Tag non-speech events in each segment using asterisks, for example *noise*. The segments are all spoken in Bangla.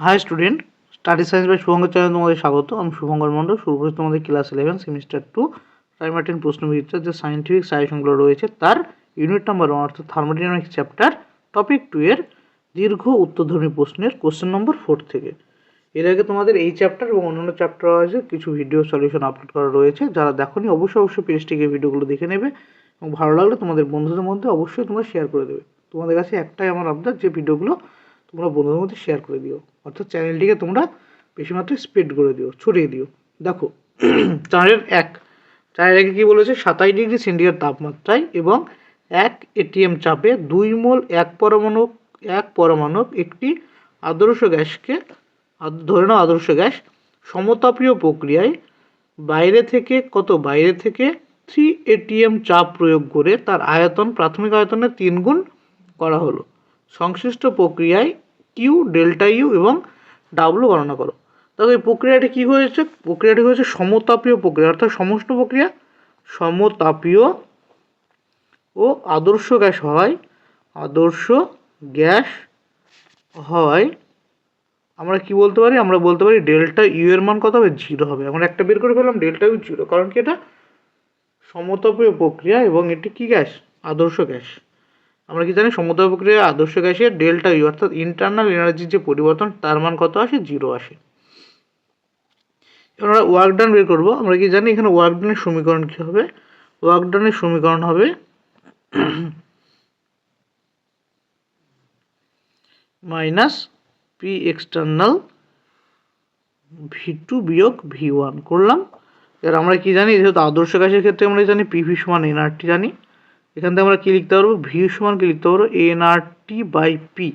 Hi student study science by Shubhankar channel তোমাদের স্বাগত। আমি শুভঙ্কর মণ্ডল। শুরু করছি তোমাদের ক্লাস ইলেভেন সেমিস্টার টু প্রাইমার্টিন প্রশ্নবিদ্যার যে সায়েন্টিফিক সাজেশনগুলো রয়েছে, তার ইউনিট নাম্বার ওয়ান অর্থাৎ থার্মোডাইনামিক্স চ্যাপ্টার টপিক টু এর দীর্ঘ উত্তরধর্মী প্রশ্নের কোশ্চেন নম্বর ফোর থেকে। এর আগে তোমাদের এই চ্যাপ্টার এবং অন্যান্য চ্যাপ্টার আছে, কিছু ভিডিও সলিউশন আপলোড করা রয়েছে। যারা দেখোনি, অবশ্যই অবশ্যই পেজটিকে ভিডিওগুলো দেখে নেবে। এবং ভালো লাগলে তোমাদের বন্ধুদের মধ্যে অবশ্যই তোমরা শেয়ার করে দেবে। তোমাদের কাছে একটাই আমার আবদার যে ভিডিওগুলো তোমরা বন্ধুদের মধ্যে শেয়ার করে দিও। অর্থাৎ চ্যানেলটিকে তোমরা বেশি মাত্রায় স্প্রেড করে দিও, ছড়িয়ে দিও। দেখো *clears throat* চারের এক। চারের একে কী বলেছে? সাতাশ ডিগ্রি সেন্টিগ্রেড তাপমাত্রায় এবং এক এটিএম চাপে দুই মোল, এক পরমাণু এক পরমাণু একটি আদর্শ গ্যাসকে ধরে নাও আদর্শ গ্যাস, সমতাপীয় প্রক্রিয়ায় বাইরে থেকে কত? বাইরে থেকে থ্রি এটিএম চাপ প্রয়োগ করে তার আয়তন, প্রাথমিক আয়তনের তিন গুণ করা হলো। সংশ্লিষ্ট প্রক্রিয়ায় কিউ ডেল্টা ইউ এবং ডাব্লু গণনা করো। দেখো এই প্রক্রিয়াটি কী হয়েছে? প্রক্রিয়াটি হয়েছে সমতাপীয় প্রক্রিয়া, অর্থাৎ সমস্ত প্রক্রিয়া। সমতাপীয় ও আদর্শ গ্যাস হয়, আদর্শ গ্যাস হয়, আমরা কি বলতে পারি? আমরা বলতে পারি ডেল্টা ইউ এর মান কত হবে? জিরো হবে। আমরা একটা বের করে ফেললাম ডেল্টা ইউ জিরো কারণ কি এটা? সমতাপীয় প্রক্রিয়া এবং এটি কি গ্যাস? আদর্শ গ্যাস। আমরা কি জানি, সমুদ্র প্রক্রিয়া আদর্শ গ্যাসের ডেল্টা ইউ অর্থাৎ ইন্টারনাল এনার্জির যে পরিবর্তন, তার মান কত আসে? জিরো আসে। এবার আমরা ওয়ার্ক ডান বের করব। আমরা কি জানি, এখানে ওয়ার্ক ডানের সমীকরণ কী হবে? ওয়ার্ক ডানের সমীকরণ হবে minus P external V two বিয়োগ ভি ওয়ান করলাম। এবার আমরা কি জানি, যেহেতু আদর্শ গ্যাসের ক্ষেত্রে আমরা জানি পিভি সমান এনআরটি জানি। এখান থেকে আমরা কী লিখতে পারব? ভি সমান কী লিখতে পারব? এনআরটি বাই পি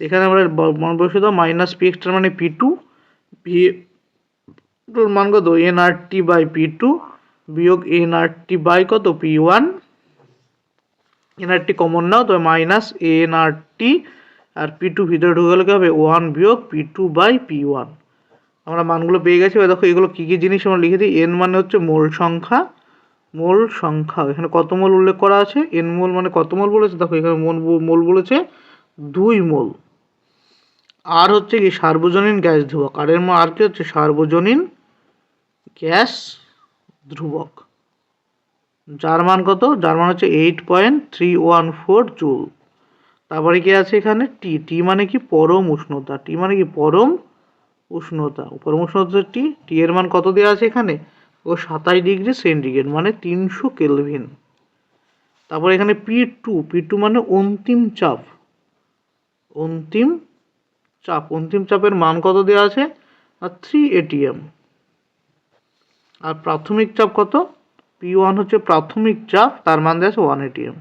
এখানে আমরা মান বসে দাও মাইনাস পি এক্সটার মানে পি টু ভি টুর মান কত? N R T by P two বিয়োগ এন আর টি বাই কত? P one N R T common নাও, তবে minus NRT R T R P two ভিতরে ঢুকে গেলে কী হবে? ওয়ান বিয়োগ P two by P one আমরা মানগুলো পেয়ে গেছি। এবার দেখো এগুলো কী কী জিনিস আমরা লিখে দিই? এন মানে হচ্ছে মূল সংখ্যা মোল সংখ্যা, এখানে কত মোল উল্লেখ করা আছে? এন মোল মানে কত মোল বলেছে? দেখো, এখানে মোল মোল বলেছে দুই মোল। আর হচ্ছে কি, সার্বজনীন গ্যাস ধ্রুবক। আর এর আর কি হচ্ছে? সার্বজনীন গ্যাস ধ্রুবক। যার মান কত? যার মান হচ্ছে eight point three one four joule. তারপরে কি আছে এখানে? টি টি মানে কি? পরম উষ্ণতা। টি মানে কি? পরম উষ্ণতা। পরম উষ্ণতা টি টি এর মান কত দেওয়া আছে এখানে? ও সাতাশ ডিগ্রি সেন্টিগ্রেড মানে তিনশো কেলভিন। তারপর এখানে পি টু পি টু মানে অন্তিম চাপ। অন্তিম চাপ, অন্তিম চাপের মান কত দেওয়া আছে? আর থ্রি এটিএম আর প্রাথমিক চাপ কত? পি ওয়ান হচ্ছে প্রাথমিক চাপ, তার মান দেওয়া আছে ওয়ান এটিএম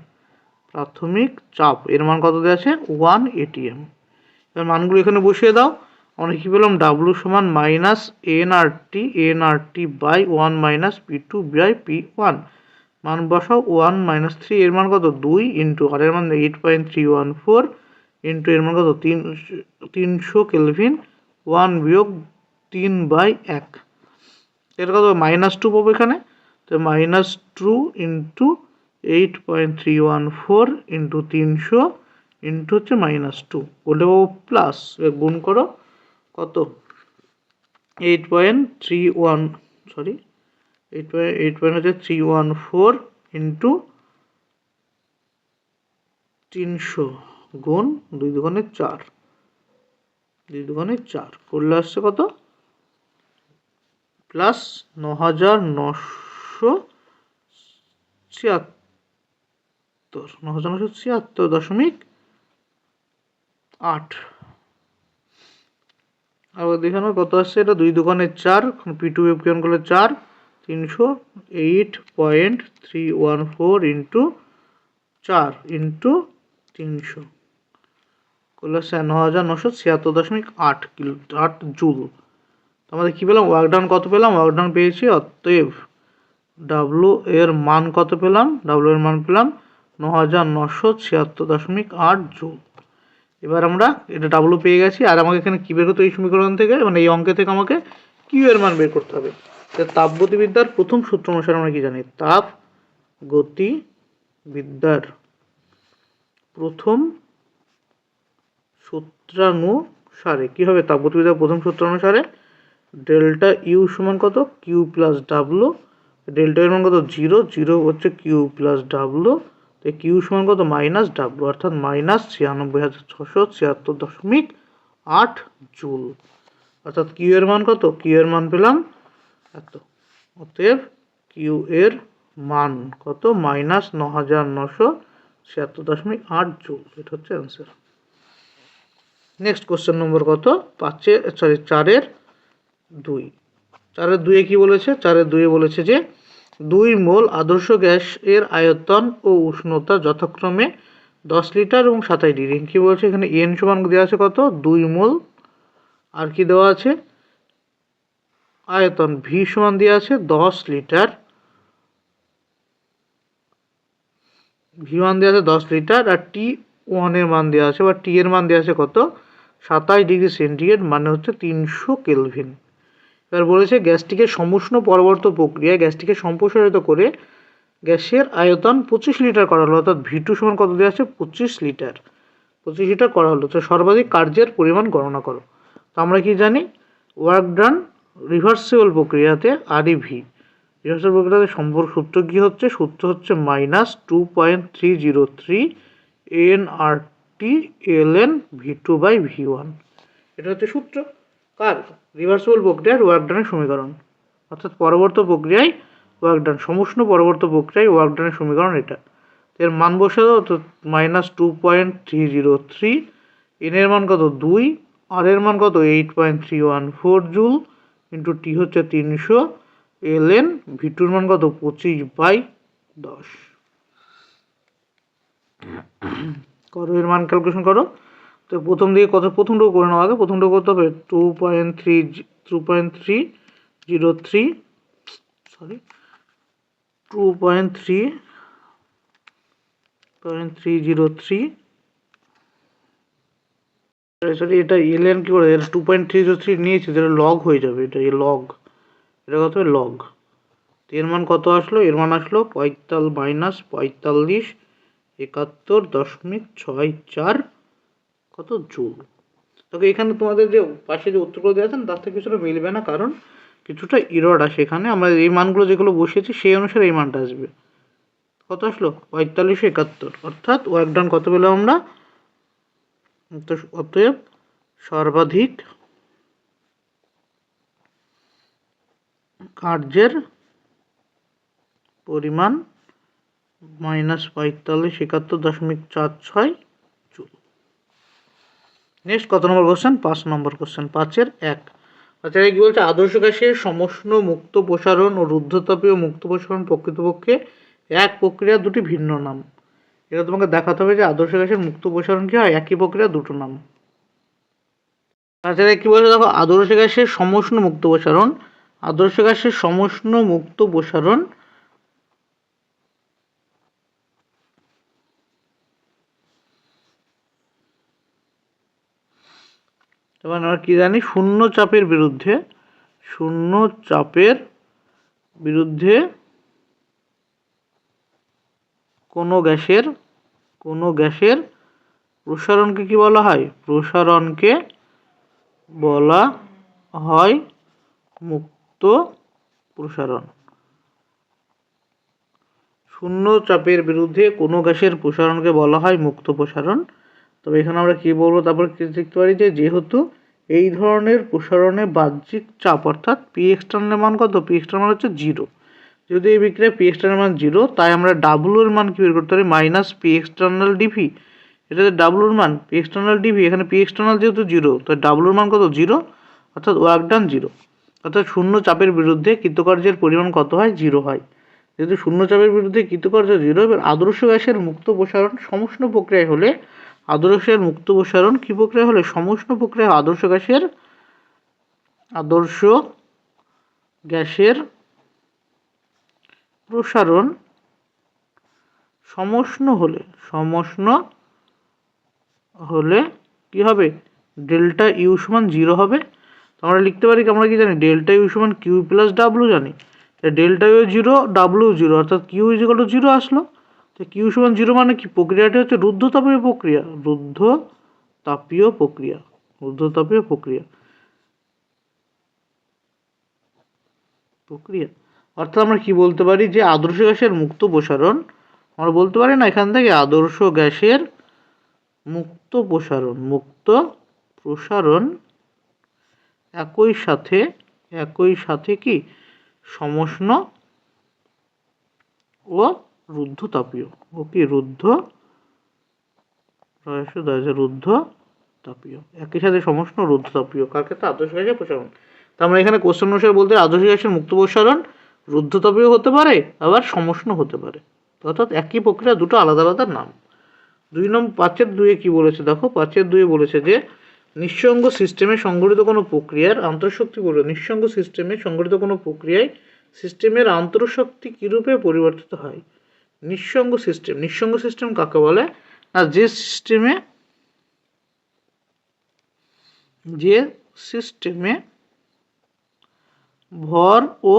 প্রাথমিক চাপ, এর মান কত দেওয়া আছে? ওয়ান এটিএম এবার মানগুলো এখানে বসিয়ে দাও। আমরা কী পেলাম ডাব্লু সমান minus N R T N R T by one minus P two by P one মান বসাও ওয়ান মাইনাস থ্রি এর মান কত? দুই ইন্টু আর এর মান eight point three one four into এর মান কত? তিন, তিনশো কেলভিন ওয়ান বিয়োগ তিন বাই এক। এর কত? মাইনাস টু পাবো এখানে। তো minus two into eight point three one four into তিনশো ইন্টু হচ্ছে মাইনাস টু বলতে পাবো প্লাস গুণ করো। কত? Eight point three one sorry eight point eight point হচ্ছে থ্রি ওয়ান ফোর ইন্টু তিনশো গুণ দুই দুগুণে চার। দুই দুগুণে চার। করলে আসছে কত? প্লাস ন হাজার নশো ছিয়াত্তর। ন হাজার নশো ছিয়াত্তর দশমিক আট। দেখে নাও কত আসছে, এটা দুই দোকানের চার পি টু এফ কেন করলে চার, তিনশো eight point three one four into চার ইন্টু তিনশো। করলে ন হাজার নশো ছিয়াত্তর দশমিক আট কিলো, আট জুল। আমাদের কী পেলাম? ওয়ার্কডাউন কত পেলাম? ওয়ার্কডাউন পেয়েছি অতএব ডাব্লু এর মান কত পেলাম? ডাব্লু এর মান পেলাম ন হাজার নশো ছিয়াত্তর দশমিক আট জুল। এবার আমরা এটা ডাব্লু পেয়ে গেছি, আর আমাকে এখানে কী বের করতে এই সমীকরণ থেকে? মানে এই অঙ্কে থেকে আমাকে কিউ এর মান বের করতে হবে। তাপগতিবিদ্যার প্রথম সূত্র অনুসারে আমরা কি জানি? তাপ গতিবিদ্যার প্রথম সূত্রানুসারে। সারে কী হবে? তাপগতিবিদ্যার প্রথম সূত্র অনুসারে ডেল্টা ইউ সমান কত? কিউ প্লাস ডাব্লু ডেল্টা এর মান কত? জিরো জিরো হচ্ছে কিউ প্লাস ডাব্লু তো কিউ সমান কত? মাইনাস ডাব্লু, অর্থাৎ মাইনাস ছিয়ানব্বই হাজার ছশো ছিয়াত্তর দশমিক আট জুল। অর্থাৎ কিউ এর মান কত? কিউ এর মান পেলাম এত। অতএব কিউ এর মান কত? মাইনাস ন হাজার নশো ছিয়াত্তর দশমিক আট জুল। এটা হচ্ছে অ্যান্সার নেক্সট কোশ্চেন নম্বর কত? পাঁচে সরি চারের দুই। চারের দুইয়ে কি বলেছে? চারের দুইয়ে বলেছে যে দুই মোল আদর্শ গ্যাস এর আয়তন ও উষ্ণতা যথাক্রমে দশ লিটার এবং সাতাশ ডিগ্রি। কী বলছে এখানে? এন সমান দেওয়া আছে কত? দুই মোল। আর কি দেওয়া আছে? আয়তন ভি সমান দেওয়া আছে দশ লিটার। ভি মান দেওয়া আছে দশ লিটার আর টি ওয়ানের মান দেওয়া আছে। বা টি এর মান দেওয়া আছে কত? সাতাশ ডিগ্রি সেন্টিগ্রেড মানে হচ্ছে তিনশো কেলভিন। এবার বলেছে গ্যাসটিকে সমুষ্ণ পরবর্তী প্রক্রিয়ায় গ্যাসটিকে সম্প্রসারিত করে গ্যাসের আয়তন পঁচিশ লিটার করা হলো, অর্থাৎ ভি টু সমান কত দেওয়া আছে? পঁচিশ লিটার। পঁচিশ লিটার করা হলো, তো সর্বাধিক কার্যের পরিমাণ গণনা করো। তো আমরা কি জানি? ওয়ার্ক ডান রিভার্সিবল প্রক্রিয়াতে আর ভি রিভার্সিবল প্রক্রিয়াতে সম্পর্ক সূত্র কী হচ্ছে? সূত্র হচ্ছে minus two point three zero three N R T L N V two by V one এটা হচ্ছে সূত্র। কার? রিভার্সিবল প্রক্রিয়ার ওয়ার্ক ডানের সমীকরণ। অর্থাৎ পরবর্তী প্রক্রিয়ায় ওয়ার্ক ডান সমুষ্ণ পরবর্তী প্রক্রিয়ায় ওয়ার্ক ডানের সমীকরণ এটা। এর মান বসে দাও তো minus two point three zero three এনের মান কত? দুই। আর এর মান কত? Eight point three one four joule into T হচ্ছে তিনশো। এল এন ভিটুর মান কত? পঁচিশ বাই দশ। করো এর মান ক্যালকুলেশন করো। তো প্রথম দিকে কত, প্রথমটুকু করে নেওয়া আগে, প্রথমটুকু করতে হবে two point three two point three zero three sorry two point three point three zero three sorry এটা এলেন কি করে two point three zero three নিয়েছি, এটা লগ হয়ে যাবে, এটা এই লগ এটা কত হবে লগ এর মান কত আসলো, এর মান আসলো পঁয়তাল মাইনাস পঁয়তাল্লিশ, একাত্তর দশমিক ছয় চার কত জুল তবে এখানে তোমাদের যে পাশে যে উত্তরগুলো দেওয়া আছে তার থেকে কিছুটা মিলবে না, কারণ কিছুটা ইরড আসে এখানে। আমরা এই মানগুলো যেগুলো বসিয়েছি, সেই অনুসারে এই মানটা আসবে। কত আসলো? পঁয়তাল্লিশ একাত্তর। অর্থাৎ ওয়ার্ক ডান কত পেলাম আমরা? অতএব সর্বাধিক কার্যের পরিমাণ মাইনাস পঁয়তাল্লিশ একাত্তর দশমিক চার ছয় নেক্সট কত নম্বর কোশ্চেন পাঁচ নম্বর কোশ্চেন পাঁচের এক। আচ্ছা কি বলছে? আদর্শ গ্যাসের সমষ্ণ মুক্ত প্রসারণ ও রুদ্ধতাপীয় মুক্ত প্রসারণ প্রকৃতপক্ষে এক প্রক্রিয়া, দুটি ভিন্ন নাম। এটা তোমাকে দেখাতে হবে যে আদর্শ গ্যাসের মুক্ত প্রসারণ কি হয়? একই প্রক্রিয়া, দুটো নাম। তাছাড়া কি বলছে? দেখো, আদর্শ গ্যাসের সমষ্ণ মুক্ত প্রসারণ, আদর্শ গ্যাসের সমষ্ণ মুক্ত প্রসারণ এবার আমরা কি জানি? শূন্য চাপের বিরুদ্ধে, শূন্য চাপের বিরুদ্ধে কোনো গ্যাসের কোনো গ্যাসের প্রসারণকে কি বলা হয়? প্রসারণকে বলা হয় মুক্ত প্রসারণ। শূন্য চাপের বিরুদ্ধে কোনো গ্যাসের প্রসারণকে বলা হয় মুক্ত প্রসারণ। তবে এখানে আমরা কি বলব? তারপর কি দেখতে পারি যে, যেহেতু এই ধরনের প্রসারণে বাহ্যিক চাপ, অর্থাৎ পি এক্সটার্নাল মান কত? পি এক্সটার্নাল মান হচ্ছে জিরো যদি এই বিক্রিয়া পি এক্সটার্নাল মান জিরো তাই আমরা ডাব্লু এর মান কী বের করতে পারি? মাইনাস পি এক্সটার্নাল ডিভি এটা ডাব্লুর মান পি এক্সটার্নাল ডিভি এখানে পি এক্সটার্নাল যেহেতু জিরো তো ডাব্লুর মান কত? জিরো অর্থাৎ ওয়ার্ক ডান জিরো অর্থাৎ শূন্য চাপের বিরুদ্ধে কৃতকার্যের পরিমাণ কত হয়? জিরো হয়। যেহেতু শূন্য চাপের বিরুদ্ধে কৃতকার্য জিরো এবার আদর্শ গ্যাসের মুক্ত প্রসারণ, সমষ্ণ প্রক্রিয়ায় হলে আদর্শের মুক্ত প্রসারণ কী প্রক্রিয়া হলে সমষ্ণ প্রক্রিয়া আদর্শ গ্যাসের আদর্শ গ্যাসের প্রসারণ সমষ্ণ হলে সমষ্ণ হলে কি হবে? ডেল্টা ইউ সমান জিরো হবে। তো আমরা লিখতে পারি কি, আমরা কি জানি? ডেল্টা ইউ সমান কিউ প্লাস ডাব্লু জানি। Delta U zero, W zero, অর্থাৎ Q is equal to zero আসলো। তো কিউ সমান জিরো মানে কি? প্রক্রিয়াটি হচ্ছে রুদ্ধ তাপীয় প্রক্রিয়া। রুদ্ধ তাপীয় প্রক্রিয়া। রুদ্ধতাপীয় প্রক্রিয়া। প্রক্রিয়া। অর্থাৎ আমরা কি বলতে পারি? যে আদর্শ গ্যাসের মুক্ত প্রসারণ। আমরা বলতে পারি না, এখান থেকে আদর্শ গ্যাসের মুক্ত প্রসারণ। মুক্ত প্রসারণ একই সাথে একই সাথে কি? সমষ্ণ ও রুদ্ধ তাপীয়। ও কি রুদ্ধ রুদ্ধ তাপীয়। একই সাথে সমষ্ণ রুদ্ধ তাপীয়। কার ক্ষেত্রে আদর্শ গ্যাসের প্রসারণ। তা আমরা এখানে কোশ্চেন অনুসারে বলতে আদর্শ গ্যাসের মুক্ত প্রসারণ, রুদ্ধ তাপীয় হতে পারে, আবার সমষ্ণ হতে পারে। অর্থাৎ একই প্রক্রিয়া, দুটো আলাদা আলাদা নাম। দুই নম্বর পাঁচের দুয়ে কি বলেছে? দেখো, পাঁচের দুয়ে বলেছে যে, নিঃসঙ্গ সিস্টেমে সংঘটিত কোনো প্রক্রিয়ার আন্তঃশক্তি বলে নিঃসঙ্গ সিস্টেমে সংঘটিত কোনো প্রক্রিয়ায় সিস্টেমের আন্তঃশক্তি কীরূপে পরিবর্তিত হয়? নিঃসঙ্গ সিস্টেম নিঃসঙ্গ সিস্টেম কাকে বলে? না, যে সিস্টেমে যে সিস্টেমে ভর ও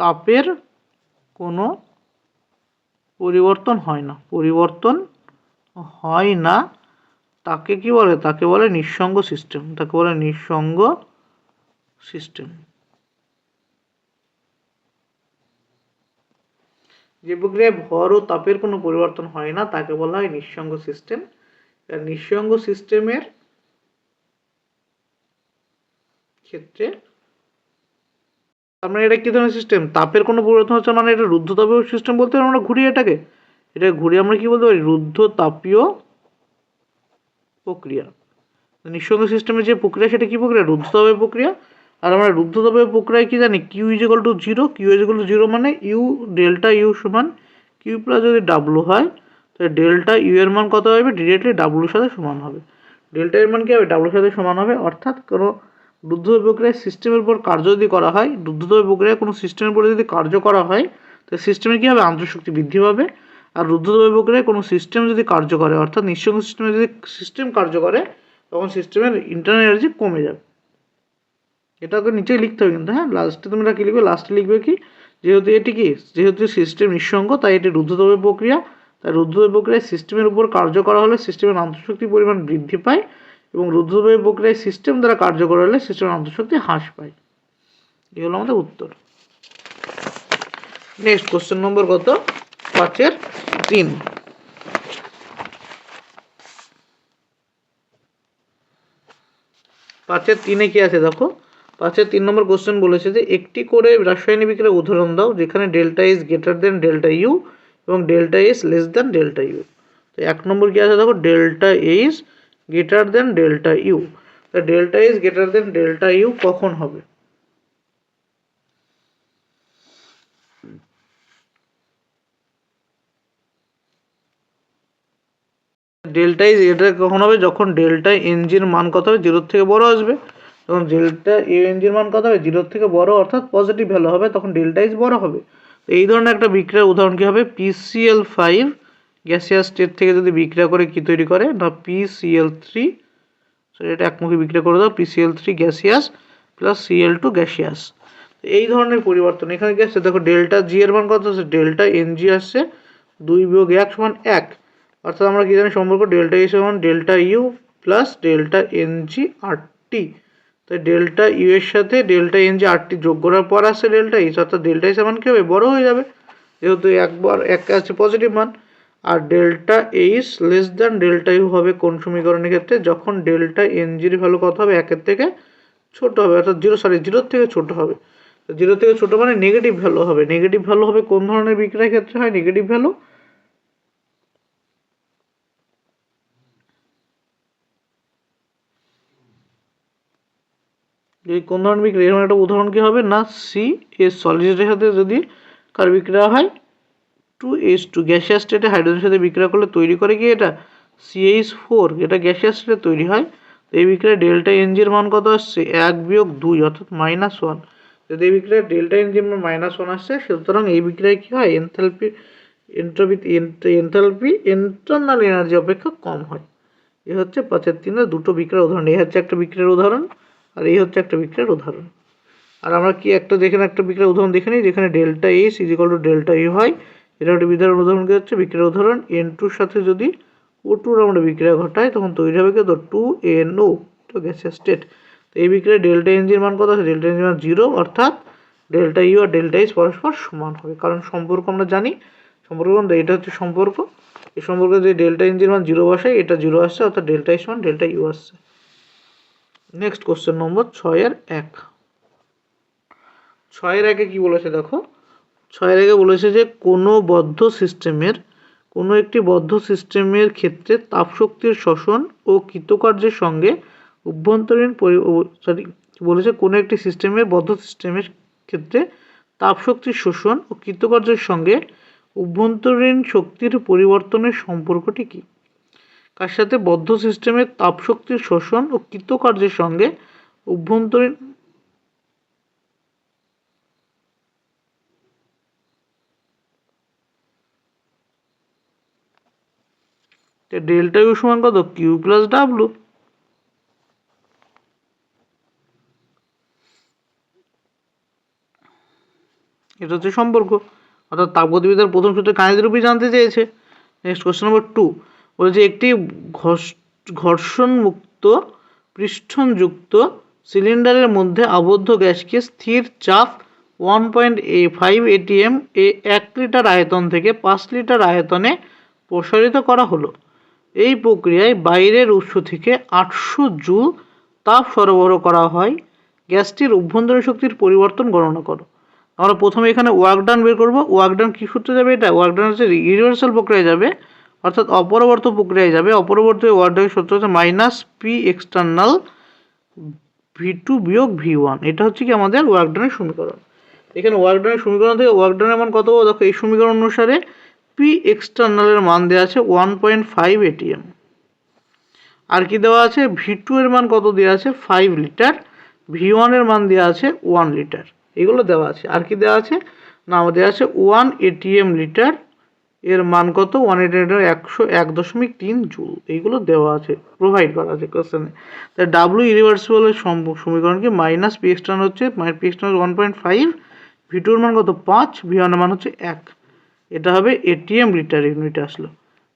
তাপের কোনো পরিবর্তন হয় না, পরিবর্তন হয় না, তাকে কি বলে? তাকে বলে নিঃসঙ্গ সিস্টেম তাকে বলে নিঃসঙ্গ সিস্টেম যে প্রক্রিয়ায় ভর ও তাপের কোনো পরিবর্তন হয় না, তাকে বলা হয় নিঃসঙ্গ সিস্টেম নিঃসঙ্গ সিস্টেমের ক্ষেত্রে তার মানে এটা কী ধরনের সিস্টেম তাপের কোনো পরিবর্তন হচ্ছে মানে এটা রুদ্ধ তাপীয় সিস্টেম বলতে পারি আমরা ঘুরিয়ে এটাকে। এটা ঘুরিয়ে আমরা কি বলতে পারি? রুদ্ধ তাপীয় প্রক্রিয়া। নিঃসঙ্গ সিস্টেমের যে প্রক্রিয়া, সেটা কী প্রক্রিয়া? রুদ্ধ তাপীয় প্রক্রিয়া। আর আমরা রুদ্ধ তাপীয় প্রক্রিয়ায় কী জানি Q is equal to zero Q is equal to zero মানে ইউ ডেল্টা ইউ সমান কিউ প্লাস যদি ডাব্লু হয়, তাহলে ডেল্টা ইউ এর মান কত হবে? ডিরেক্টলি ডাব্লুর সাথে সমান হবে। ডেল্টা এর মান কী হবে? ডাব্লুর সাথে সমান হবে। অর্থাৎ কোনো রুদ্ধতাপ প্রক্রিয়ায় সিস্টেমের উপর কার্য যদি করা হয় রুদ্ধতাপ প্রক্রিয়ায় কোনো সিস্টেমের উপরে যদি কার্য করা হয় তো সিস্টেমে কী হবে? আন্তঃশক্তি বৃদ্ধি পাবে। আর রুদ্ধতাপ প্রক্রিয়ায় কোনো সিস্টেম যদি কার্য করে, অর্থাৎ নিঃসঙ্গ সিস্টেমে যদি সিস্টেম কার্য করে, তখন সিস্টেমের ইন্টারনাল এনার্জি কমে যাবে। এটাকে নিচেই লিখতে হবে কিন্তু হ্যাঁ? লাস্টে তোমরা কী লিখবে? লাস্টে লিখবে কি? যেহেতু এটি কি? যেহেতু সিস্টেম নিঃসঙ্গ, তাই এটি রুদ্ধতাপের প্রক্রিয়া। তাই রুদ্ধতাপ প্রক্রিয়ায় সিস্টেমের উপর কার্য করা হলে সিস্টেমের আন্তঃশক্তির পরিমাণ বৃদ্ধি পায় এবং রুদ্ধতাপের প্রক্রিয়ায় সিস্টেম দ্বারা কার্য করা হলে সিস্টেমের আন্তঃশক্তি হ্রাস পায়। এই হলো আমাদের উত্তর। নেক্সট কোশ্চেন নম্বর কত? পাঁচের তিন। পাঁচের তিনে কি আছে দেখো? পাঁচের তিন নম্বর কোশ্চেন বলেছে যে, একটি করে রাসায়নিক বিক্রিয়ার উদাহরণ দাও যেখানে delta is greater than delta U এবং delta is less than delta U তো এক নম্বর কি আছে? দেখো, delta is greater than delta U তা delta is greater than delta U কখন হবে? ডেল্টা ইজ এটা কখন হবে? যখন ডেল্টা এনজির মান কত হবে? জিরোর থেকে বড় আসবে। যখন ডেল্টা এ এনজির মান কত হবে? জিরোর থেকে বড় অর্থাৎ পজিটিভ ভ্যালু হবে, তখন ডেল্টা ইজ বড় হবে। তো এই ধরনের একটা বিক্রিয়ার উদাহরণ কী হবে? পিসিএল ফাইভ গ্যাসিয়াস স্টেট থেকে যদি বিক্রিয়া করে, কি তৈরি করে? না পিসিএল থ্রি এটা একমুখী বিক্রিয়া করে দাও PCl three gaseous plus Cl two gaseous এই ধরনের পরিবর্তন এখানে কি আসছে? দেখো ডেল্টা জি এর মান কত আছে ডেল্টা এন জি আসছে, দুই বিয়োগ এক সমান এক। অর্থাৎ আমরা কি জানি, সম্পর্ক ডেল্টা ই সমান delta U plus delta N G R T তো ডেল্টা ইউ এর সাথে ডেল্টা এন জি আর টি যোগ করার পর আসছে ডেল্টা ইস অর্থাৎ ডেল্টা ইস সমান কী হবে? বড় হয়ে যাবে। যেহেতু একবার এক আছে পজিটিভ মান, আর delta H less than delta U হবে কোন সমীকরণের ক্ষেত্রে? যখন ডেল্টা এন জির ভ্যালু কত হবে? একের থেকে ছোট হবে, অর্থাৎ জিরো সরি জিরোর থেকে ছোট হবে। জিরো থেকে ছোট মানে নেগেটিভ ভ্যালু হবে। নেগেটিভ ভ্যালু হবে কোন ধরনের বিক্রয়ের ক্ষেত্রে? হয় নেগেটিভ ভ্যালু যদি কোন ধরনের বিক্রিয়া এরকম একটা উদাহরণ কী হবে? না সি এস সলিডের সাথে যদি কার বিক্রিয়া হয়? টু এইচ টু গ্যাসিয়াস স্টেটে হাইড্রোজেনের সাথে বিক্রিয়া করলে তৈরি করে কি এটা? সিএইচ ফোর এটা গ্যাসিয়াস স্টেটে তৈরি হয়। তো এই বিক্রিয়া ডেল্টা এনজির মান কত আসছে? এক বিয়োগ দুই, অর্থাৎ মাইনাস ওয়ান যদি এই বিক্রিয়া ডেল্টা এনজির মান মাইনাস ওয়ান আসছে। সুতরাং এই বিক্রিয়ায় কী হয়? Enthalpy entropy enthalpy internal energy অপেক্ষা কম হয়। এ হচ্ছে পাঁচের তিনের দুটো বিক্রিয়ার উদাহরণ। এই হচ্ছে একটা বিক্রিয়ার উদাহরণ। আর এই হচ্ছে একটা বিক্রিয়ার উদাহরণ। আর আমরা কি একটা দেখে একটা বিক্রিয়ার উদাহরণ দেখে নিই, যেখানে delta H is equal to delta U হয়, এটা একটা বিদ্যার উদাহরণ, কি হচ্ছে? বিক্রিয়ার উদাহরণ, এন টুর সাথে যদি ও টুর আমরা বিক্রিয়া ঘটাই তখন তৈরি হবে কত টু এন ও, তো গ্যাসিয়াস স্টেট তো এই বিক্রিয়ায় ডেল্টা এনজির মান কত আছে? ডেল্টা এনজির মান জিরো, অর্থাৎ ডেল্টা ইউ আর ডেল্টা ইস পরস্পর সমান হবে। কারণ সম্পর্ক আমরা জানি, সম্পর্ক? এটা হচ্ছে সম্পর্ক। এই সম্পর্কে যদি ডেল্টা এনজির মান জিরো বসাই, এটা জিরো আসছে, অর্থাৎ ডেল্টা ইস মান ডেল্টা ইউ আসছে। নেক্সট কোশ্চেন নম্বর ছয়ের এক। ছয়ের একে কি বলেছে দেখো? ছয়ের একে বলেছে যে কোনো বদ্ধ সিস্টেমের, কোনো একটি বদ্ধ সিস্টেমের ক্ষেত্রে তাপশক্তির শোষণ ও কৃতকার্যের সঙ্গে অভ্যন্তরীণ সরি বলেছে কোনো একটি সিস্টেমের, বদ্ধ সিস্টেমের ক্ষেত্রে তাপশক্তির শোষণ ও কৃতকার্যের সঙ্গে অভ্যন্তরীণ শক্তির পরিবর্তনের সম্পর্কটি কী? কার সাথে বদ্ধ সিস্টেমের তাপশক্তির শোষণ ও কৃতকার্যের সঙ্গে অভ্যন্তরীণ ডেল্টা ইউ সমান কত? কিউ প্লাস ডাব্লু এটা হচ্ছে সম্পর্ক। অর্থাৎ তাপগতিবিদ্যার প্রথম সূত্রে কাণিত রূপে জানতে চেয়েছে। নেক্সট কোশ্চেন নম্বর টু বলেছে একটি ঘর্ষণমুক্ত, পৃষ্ঠনযুক্ত সিলিন্ডারের মধ্যে আবদ্ধ গ্যাসকে স্থির চাপ ওয়ান পয়েন্ট এ ফাইভ এটিএম এ এক লিটার আয়তন থেকে পাঁচ লিটার আয়তনে প্রসারিত করা হলো। এই প্রক্রিয়ায় বাইরের উৎস থেকে আটশো জুল তাপ সরবরাহ করা হয়। গ্যাসটির অভ্যন্তরীণ শক্তির পরিবর্তন গণনা করো। আমরা প্রথমে এখানে ওয়ার্ক ডান বের করব। ওয়ার্ক ডান কী সূত্রে যাবে? এটা ওয়ার্ক ডান হচ্ছে ইউনিভার্সাল প্রক্রিয়ায় যাবে। অর্থাৎ অপরবর্ত প্রক্রিয়ায় যাবে অপরবর্তী ওয়ার্ক ডানের সূত্র হচ্ছে minus P external V two বিয়োগ ভি ওয়ান এটা হচ্ছে কি আমাদের ওয়ার্ক ডানের সমীকরণ। এখানে ওয়ার্ক ডানের সমীকরণ থেকে ওয়ার্ক ডানের মান কত দেখো এই সমীকরণ অনুসারে পি এক্সটার্নালের মান দেওয়া আছে ওয়ান পয়েন্ট ফাইভ এটিএম আর কি দেওয়া আছে? ভি টু এর মান কত দেওয়া আছে? ফাইভ লিটার ভি ওয়ানের মান দেওয়া আছে ওয়ান লিটার এগুলো দেওয়া আছে। আর কি দেওয়া আছে? না দেওয়া আছে ওয়ান এটিএম লিটার এর মান কত? ওয়ান এইটি লিটার একশো এক দশমিক তিন জুল। এইগুলো দেওয়া আছে প্রোভাইড করা আছে কোশ্চেনে তাই ডাব্লু সমীকরণ কি? মাইনাস পি এক্সটার্ন হচ্ছে P extern one point five V টুর মান কত? পাঁচ ভি ওয়ানের মান হচ্ছে এক। এটা হবে এটিএম লিটার ইউনিট আসলো।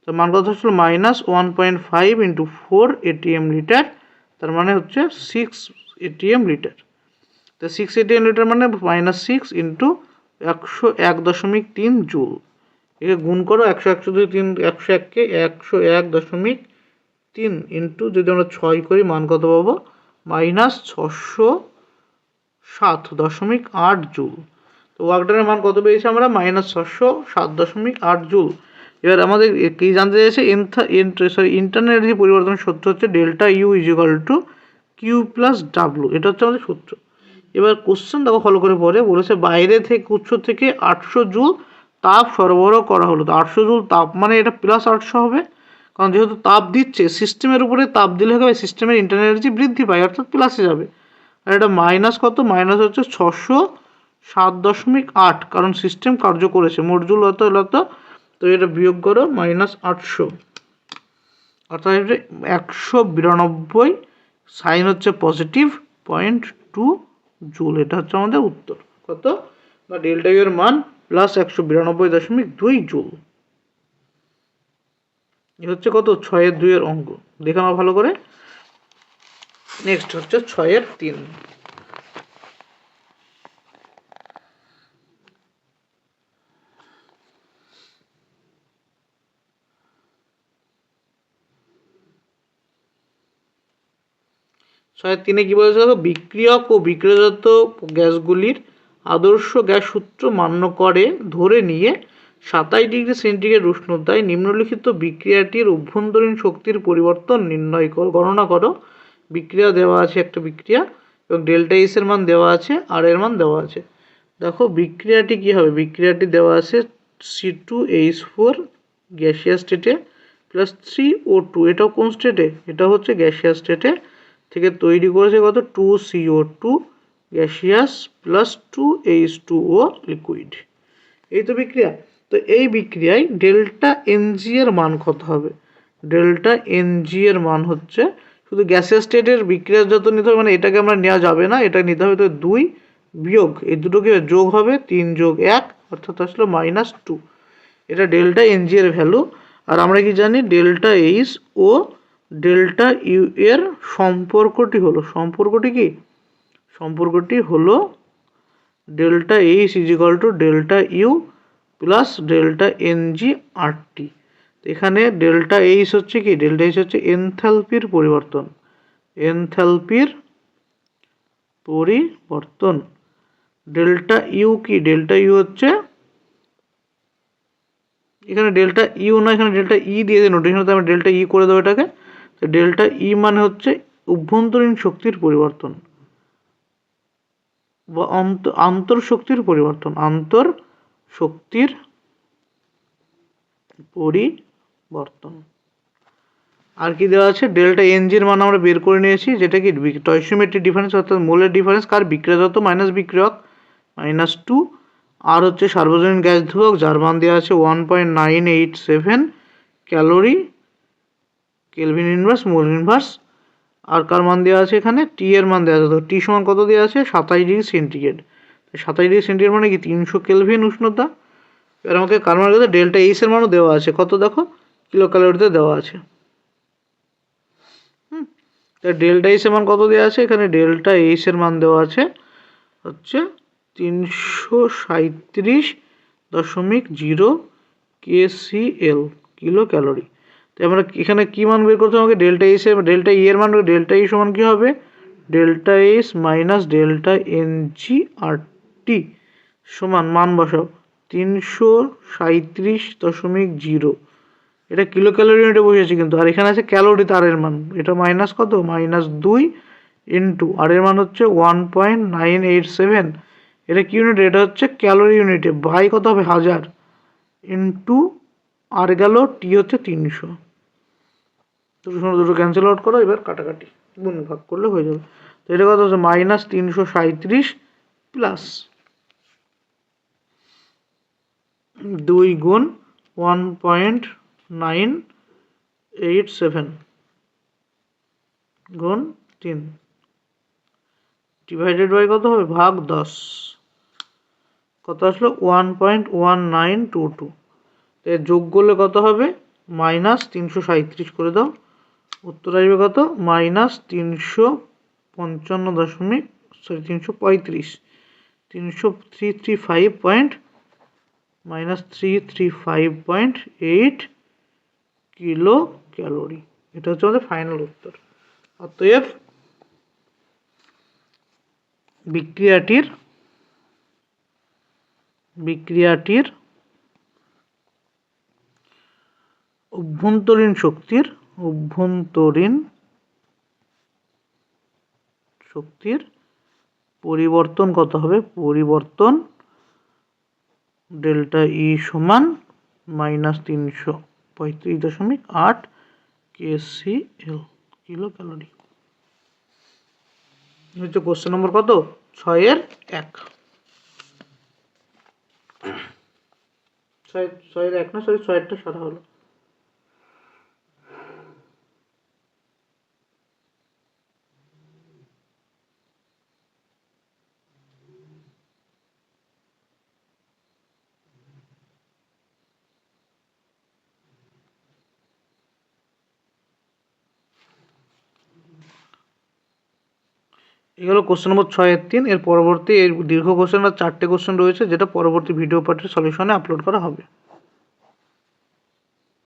তো মান কত আসলো? Minus one point five into four ATM litre তার মানে হচ্ছে সিক্স এটিএম লিটার তো সিক্স এটিএম লিটার মানে মাইনাস সিক্স ইন্টু একশো এক দশমিক তিন জুল। একে গুণ করো একশো একশো দুই তিন একশো এককে একশো এক দশমিক তিন ইন্টু যদি আমরা ছয় করি মান কত পাবো? মাইনাস ছশো সাত দশমিক আট জুল। তো ওয়ার্কডানের মান কত পেয়েছি আমরা? মাইনাস ছশো সাত দশমিক আট জুল। এবার আমাদের কী জানতে চাইছে? এনথা সরি ইন্টারনেট যে পরিবর্তন সূত্র হচ্ছে delta U is equal to Q plus W এটা হচ্ছে আমাদের সূত্র। এবার কোশ্চেন দেখো ফলো করে পরে বলেছে বাইরে থেকে উৎস থেকে আটশো জুল তাপ সরবরাহ করা হলো। তো আটশো জুল তাপ মানে এটা প্লাস আটশো হবে। কারণ যেহেতু তাপ দিচ্ছে সিস্টেমের উপরে তাপ দিলে হবে সিস্টেমের ইন্টারনাল এনার্জি বৃদ্ধি পায়, অর্থাৎ প্লাসে যাবে। আর এটা মাইনাস কত? মাইনাস হচ্ছে ছশো সাত দশমিক আট, কারণ সিস্টেম কার্য করেছে। মোট জুল অত হলো তো? এটা বিয়োগ করো মাইনাস আটশো। অর্থাৎ এটা একশো বিরানব্বই সাইন হচ্ছে পজিটিভ পয়েন্ট টু জুল। এটা হচ্ছে আমাদের উত্তর। কত? বা ডেল্টা ইউ এর মান প্লাস একশো বিরানব্বই দশমিক দুই জুল। এ হচ্ছে কত? ছয়ের দুইয়ের অঙ্ক। দেখে নাও ভালো করে। নেক্সট হচ্ছে ছয়ের তিন। ছয়ের তিনে কী বলেছে বিক্রিয়ক ও বিক্রিয়জাত গ্যাসগুলির আদর্শ গ্যাস সূত্র মান্য করে ধরে নিয়ে সাতাশ ডিগ্রি সেন্টিগ্রেড উষ্ণতায় নিম্নলিখিত বিক্রিয়াটির অভ্যন্তরীণ শক্তির পরিবর্তন নির্ণয় কর, গণনা করো। বিক্রিয়া দেওয়া আছে একটা বিক্রিয়া এবং ডেল্টা এর মান দেওয়া আছে আর এর মান দেওয়া আছে। দেখো বিক্রিয়াটি কী হবে? বিক্রিয়াটি দেওয়া আছে C two H four gaseous স্টেটে প্লাস থ্রি ও টু এটাও কোন স্টেটে এটা হচ্ছে গ্যাসিয়াস স্টেটে থেকে তৈরি করেছে কত? Two CO two gaseous plus two H two O liquid এই তো বিক্রিয়া। তো এই বিক্রিয়ায় ডেল্টা এনজি এর মান কত হবে? ডেল্টা এনজি এর মান হচ্ছে, শুধু গ্যাসের স্টেটের বিক্রিয়া যত নিতে হবে মানে এটাকে আমরা নেওয়া যাবে না, এটা নিতে হবে তো দুই বিয়োগ, এই দুটোকে যোগ হবে তিন যোগ এক, অর্থাৎ আসলো মাইনাস টু এটা ডেল্টা এনজি এর ভ্যালু আর আমরা কি জানি, ডেল্টা এইচ ও ডেল্টা ইউ এর সম্পর্কটি হলো, সম্পর্কটি কি? সম্পর্কটি হলো delta H is equal to delta U plus delta NG R T এখানে ডেল্টা এইচ হচ্ছে কি? ডেল্টা এইচ হচ্ছে এনথ্যালপির পরিবর্তন। এনথ্যালপির পরিবর্তন। ডেল্টা ইউ কি? ডেল্টা ইউ হচ্ছে এখানে ডেল্টা ইউ না, এখানে ডেল্টা ই দিয়ে দিই নোটেশনতে আমি ডেল্টা ই করে দেবো এটাকে। ডেল্টা ই মানে হচ্ছে অভ্যন্তরীণ শক্তির পরিবর্তন। বা অন্ত, আন্তর শক্তির পরিবর্তন, আন্তর শক্তির পরিবর্তন। আর কি দেওয়া আছে? ডেল্টা এনজির মান আমরা বের করে নিয়েছি, যেটা কি টয়সোমেট্রিক ডিফারেন্স অর্থাৎ মোলের ডিফারেন্স, কার বিক্রিয়াজাত মাইনাস বিক্রিয়ক, মাইনাস টু। আর হচ্ছে সার্বজনীন গ্যাস ধ্রুবক, যার মান দেওয়া আছে one point nine eight seven calorie kelvin inverse mole inverse আর কার মান দেওয়া আছে এখানে? টি এর মান দেওয়া আছে। তো টি সমান কত দেওয়া আছে? সাতাশ ডিগ্রি সেন্টিগ্রেড। সাতাশ ডিগ্রি সেন্টিগ্রেড মানে কি? তিনশো কেলভিন উষ্ণতা। এবার আমাকে কার মান দেওয়া ডেল্টা এইচ এর মানও দেওয়া আছে। কত দেখো? কিলো ক্যালোরিতে দেওয়া আছে। হুম। ডেল্টা এইচ এর মান কত দেওয়া আছে? এখানে ডেল্টা এইচ এর মান দেওয়া আছে হচ্ছে তিনশো সাঁত্রিশ দশমিক জিরো কেসিএল, কিলো ক্যালোরি। তো আমরা এখানে কী মান বের করতে আমাকে? ডেল্টা এস এর ডেল্টা ই এর মান ডেল্টা ই সমান কী হবে? Delta H minus delta N G R T সমান মান বসাও। তিনশো সাঁত্রিশ দশমিক জিরো। এটা কিলো ক্যালোরি ইউনিটে বসেছি কিন্তু। আর এখানে আছে ক্যালোরি তারের মান। এটা মাইনাস কত? মাইনাস দুই ইন্টু আর এর মান হচ্ছে one point nine eight seven. এটা কি ইউনিট এটা হচ্ছে ক্যালোরি ইউনিটে বাই কত হবে? হাজার। ইন্টু আর গেল টি হচ্ছে তিনশো। দুটো সময় দুটো ক্যান্সেল আউট করো, এবার কাটাকাটি। গুণ ভাগ করলে হয়ে যাবে। তো এটা কত হচ্ছে মাইনাস তিনশো সাঁত্রিশ প্লাস দুই গুণ one point nine eight seven গুণ তিন। ডিভাইডেড বাই কত হবে? ভাগ দশ। কত আসলো? One point one nine two two এর যোগ করলে কত হবে? মাইনাস তিনশো সাঁত্রিশ করে দাও। উত্তর আসবে কত? মাইনাস তিনশো পঞ্চান্ন দশমিক সরি তিনশো পঁয়ত্রিশ। তিনশো three three five point, minus three three five point eight kilo calorie এটা হচ্ছে আমাদের ফাইনাল উত্তর। অতএব বিক্রিয়াটির বিক্রিয়াটির অভ্যন্তরীণ শক্তির অভ্যন্তরীণ শক্তির পরিবর্তন কত হবে? পরিবর্তন ডেল্টা ই সমান মাইনাস তিনশো পঁয়ত্রিশ দশমিক আট কেসি এল কিলো ক্যালোরি হচ্ছে কোশ্চেন নম্বর কত? ছয়ের এক। ছয়, ছয়ের এক না? সরি ছয়েরটা সারা হলো। এগুলো কোশ্চেন নম্বর ছয়ের তিন। এর পরবর্তী এর দীর্ঘ কোশ্চেন আর চারটে কোশ্চেন রয়েছে, যেটা পরবর্তী ভিডিও পার্টের সলিউশনে আপলোড করা হবে।